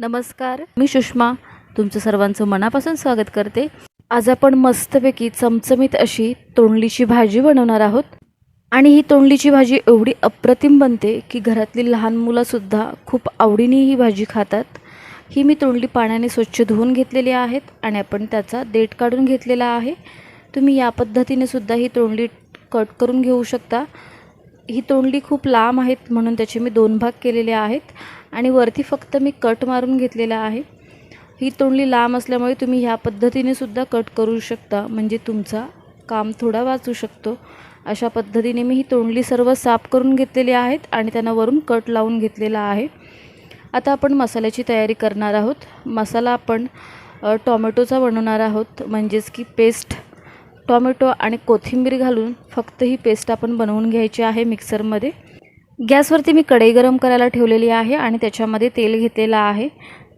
नमस्कार मी सुषमा. तुमचं सर्वांचं मनापासून स्वागत करते. आज आपण मस्तपैकी चमचमीत अशी तोंडलीची भाजी बनवणार आहोत. आणि ही तोंडलीची भाजी एवढी अप्रतिम बनते की घरातली लहान मुलंसुद्धा खूप आवडीने ही भाजी खातात. ही मी तोंडली पाण्याने स्वच्छ धुवून घेतलेली आहेत आणि आपण त्याचा देठ काढून घेतलेला आहे. तुम्ही या पद्धतीने सुद्धा ही तोंडली कट करून घेऊ शकता. ही तोंडली खूप लांब आहेत म्हणून त्याचे मी दोन भाग केलेले आहेत आणि वरती फक्त मी कट मारून घेतलेला आहे. ही तोंडली लांब असल्यामुळे तुम्ही ह्या पद्धतीने सुद्धा कट करू शकता म्हणजे तुमचा काम थोडा वाचू शकतो. अशा पद्धतीने मी ही तोंडली सर्व साफ करून घेतलेली आहेत आणि त्यांना वरून कट लावून घेतलेला आहे. आता आपण मसाल्याची तयारी करणार आहोत. मसाला आपण टॉमॅटोचा बनवणार आहोत म्हणजेच की पेस्ट टॉमॅटो आणि कोथिंबीर घालून फक्त ही पेस्ट आपण बनवून घ्यायची आहे मिक्सरमध्ये. गॅसवरती मी कढई गरम करायला ठेवलेली आहे आणि त्याच्यामध्ये तेल घेतलेलं आहे.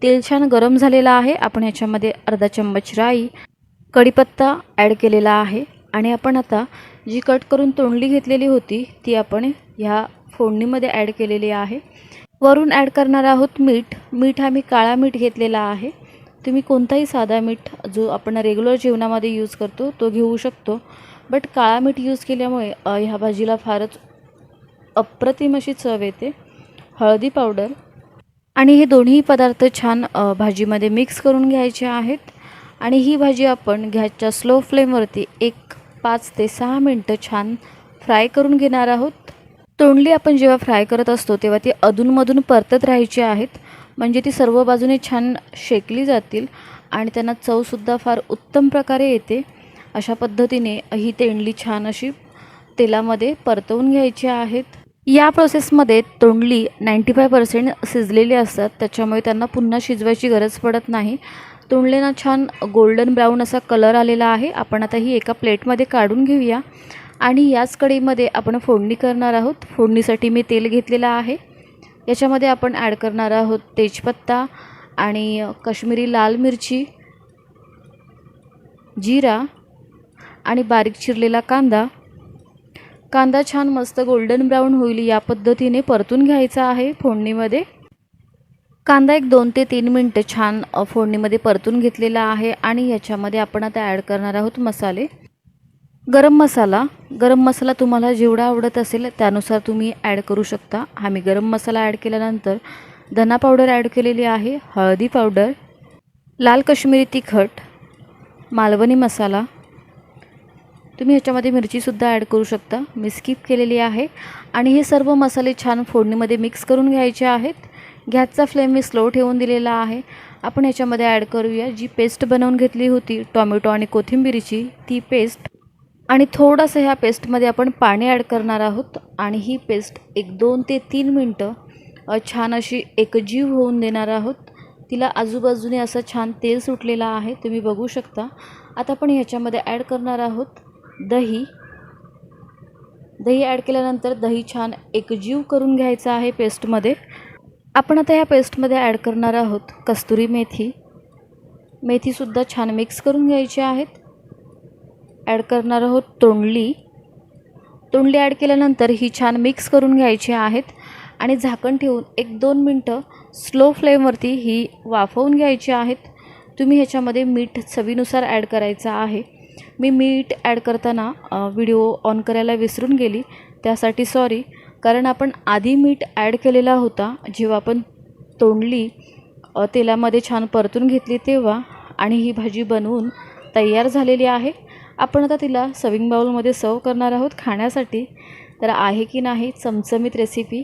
तेल छान गरम झालेलं आहे. आपण याच्यामध्ये अर्धा चम्मच राई कढीपत्ता ॲड केलेला आहे. आणि आपण आता जी कट करून तोंडली घेतलेली होती ती आपण ह्या फोडणीमध्ये ॲड केलेली आहे. वरून ॲड करणार आहोत मीठ. मीठ हा मी काळा मीठ घेतलेला आहे. तुम्ही कोणताही साधा मीठ जो आपण रेग्युलर जेवणामध्ये यूज करतो तो घेऊ शकतो. बट काळा मीठ यूज केल्यामुळे ह्या भाजीला फारच अप्रतिम अशी चव येते. हळदी पावडर आणि हे दोन्ही पदार्थ छान भाजीमध्ये मिक्स करून घ्यायचे आहेत. आणि ही भाजी आपण गॅसच्या स्लो फ्लेमवरती एक पाच ते सहा मिनटं छान फ्राय करून घेणार आहोत. तोंडली आपण जेव्हा फ्राय करत असतो तेव्हा ती अधूनमधून परतत राहायची आहेत. म्हणजे ती सर्व बाजूने छान शेकली जातील आणि त्यांना चवसुद्धा फार उत्तम प्रकारे येते. अशा पद्धतीने ही तेंडली छान अशी तेलामध्ये परतवून घ्यायची आहेत. या प्रोसेसमध्ये तोंडली नाईंटी फाय पर्सेंट शिजलेली असतात. त्याच्यामुळे त्यांना पुन्हा शिजवायची गरज पडत नाही. तोंडलेना छान गोल्डन ब्राऊन असा कलर आलेला आहे. आपण आता ही एका प्लेटमध्ये काढून घेऊया. आणि याच कढईमध्ये आपण फोडणी करणार आहोत. फोडणीसाठी मी तेल घेतलेलं आहे. याच्यामध्ये आपण ॲड करणार आहोत तेजपत्ता आणि कश्मीरी लाल मिरची जिरा आणि बारीक चिरलेला कांदा. कांदा छान मस्त गोल्डन ब्राऊन होईल या पद्धतीने परतून घ्यायचा आहे फोडणीमध्ये. कांदा एक दोन ते तीन मिनटं छान फोडणीमध्ये परतून घेतलेला आहे आणि याच्यामध्ये आपण आता ॲड करणार आहोत मसाले. गरम मसाला. गरम मसाला तुम्हाला जेवढा आवडत असेल त्यानुसार तुम्ही ॲड करू शकता. हा मी गरम मसाला ॲड केल्यानंतर धना पावडर ॲड केलेली आहे हळदी पावडर लाल कश्मीरी तिखट मालवणी मसाला. तुम्ही ह्याच्यामध्ये मिरचीसुद्धा ॲड करू शकता. मी स्किप केलेली आहे. आणि हे सर्व मसाले छान फोडणीमध्ये मिक्स करून घ्यायचे आहेत. गॅसचा फ्लेम मी स्लो ठेवून दिलेला आहे. आपण ह्याच्यामध्ये ॲड करूया. जी पेस्ट बनवून घेतली होती टॉमॅटो आणि कोथिंबीरीची ती पेस्ट आणि थोडंसं ह्या पेस्टमध्ये आपण पाणी ॲड करणार आहोत आणि ही पेस्ट एक दोन ते तीन मिनटं छान अशी एकजीव होऊन देणार आहोत. तिला आजूबाजूने असं छान तेल सुटलेलं आहे तुम्ही बघू शकता. आता आपण ह्याच्यामध्ये ॲड करणार आहोत दही. दही ॲड केल्यानंतर दही छान एकजीव करून घ्यायचं आहे पेस्टमध्ये. आपण आता ह्या पेस्टमध्ये ॲड करणार आहोत कस्तुरी मेथी. मेथीसुद्धा छान मिक्स करून घ्यायची आहेत. ॲड करणार आहोत तोंडली. तोंडली ॲड केल्यानंतर ही छान मिक्स करून घ्यायची आहेत. आणि झाकण ठेवून एक दोन मिनटं स्लो फ्लेमवरती ही वाफवून घ्यायची आहेत. तुम्ही ह्याच्यामध्ये मीठ चवीनुसार ॲड करायचं आहे. मी मीठ ॲड करताना व्हिडिओ ऑन करायला विसरून गेली. त्यासाठी सॉरी कारण आपण आधी मीठ ॲड केलेला होता जेव्हा आपण तोंडली तेलामध्ये छान परतून घेतली तेव्हा आणि ही भाजी बनवून तयार झालेली आहे. आपण आता तिला सविंग बाउलमध्ये सर्व करणार आहोत खाण्यासाठी. तर आहे की नाही चमचमीत रेसिपी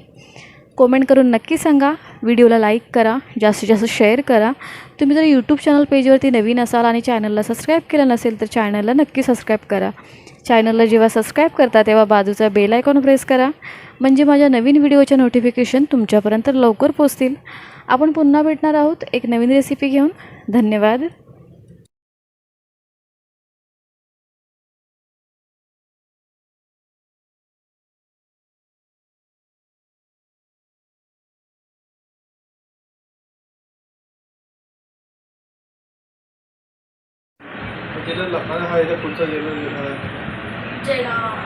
कमेंट करून नक्की सांगा. व्हिडिओला लाईक करा. जास्तीत जास्त शेअर करा. तुम्ही जर यूट्यूब चॅनल पेजवरती नवीन असाल आणि चॅनलला सबस्क्राईब केलं नसेल तर चॅनलला नक्की सबस्क्राईब करा. चॅनलला जेव्हा सबस्क्राईब करता तेव्हा बाजूचा बेल आयकॉन प्रेस करा. म्हणजे माझ्या नवीन व्हिडिओच्या नोटिफिकेशन तुमच्यापर्यंत लवकर पोचतील आपण पुन्हा भेटणार आहोत. एक नवीन रेसिपी घेऊन. धन्यवाद. गेलं लग्नाला हा याच्या पुढचा गेलो जय राम.